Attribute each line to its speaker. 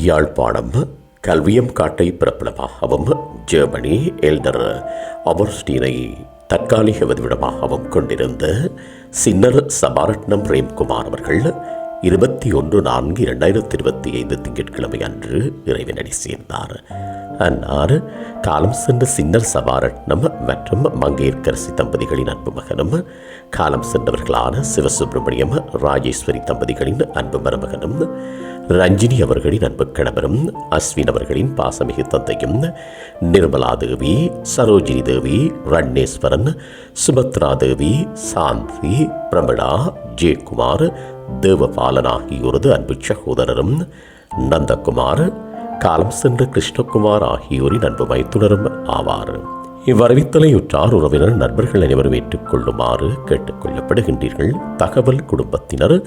Speaker 1: யாழ்ப்பாணம் கல்வியம் காட்டை பிறப்பிடமாகவும் Germany elder அவர்ஸ்டீனை தற்காலிக வதிவிடமாகவும் கொண்டிருந்த சின்னர் சபாரட்னம் பிரேம்குமார் அவர்கள் இருபத்தி ஒன்று நான்கு இரண்டாயிரத்தி இருபத்தி ஐந்து திங்கட்கிழமை அன்று இறைவனடி சேர்ந்தார். அன்னார் காலம் சென்ற சின்னர் சபாரட்னம் மற்றும் மங்கையர்கரசி தம்பதிகளின் அன்பு மகனும் காலம் சென்றவர்களான சிவசுப்பிரமணியம் ராஜேஸ்வரி தம்பதிகளின் அன்பு மருமகனும் ரஞ்சினி அவர்களின் அன்பு கணவரும் அஸ்வின் அவர்களின் பாசமிகு தந்தையும் நிர்மலா தேவி சரோஜினி தேவி ரண்ணேஸ்வரன் சுபத்ரா தேவி சாந்தி பிரமிளா ஜெயக்குமார் தேவபாலனாகியோரது அன்பு சகோதரரும் நந்தகுமார் காலம் சென்ற கிருஷ்ணகுமார் ஆகியோரின் அன்பு மைத்துனரும் ஆவார். இவ்வரவித்தலையுற்றார் உறவினர் நண்பர்கள் அனைவரும் ஏற்றுக்கொள்ளுமாறு கேட்டுக்கொள்ளப்படுகின்றீர்கள். தகவல் குடும்பத்தினர்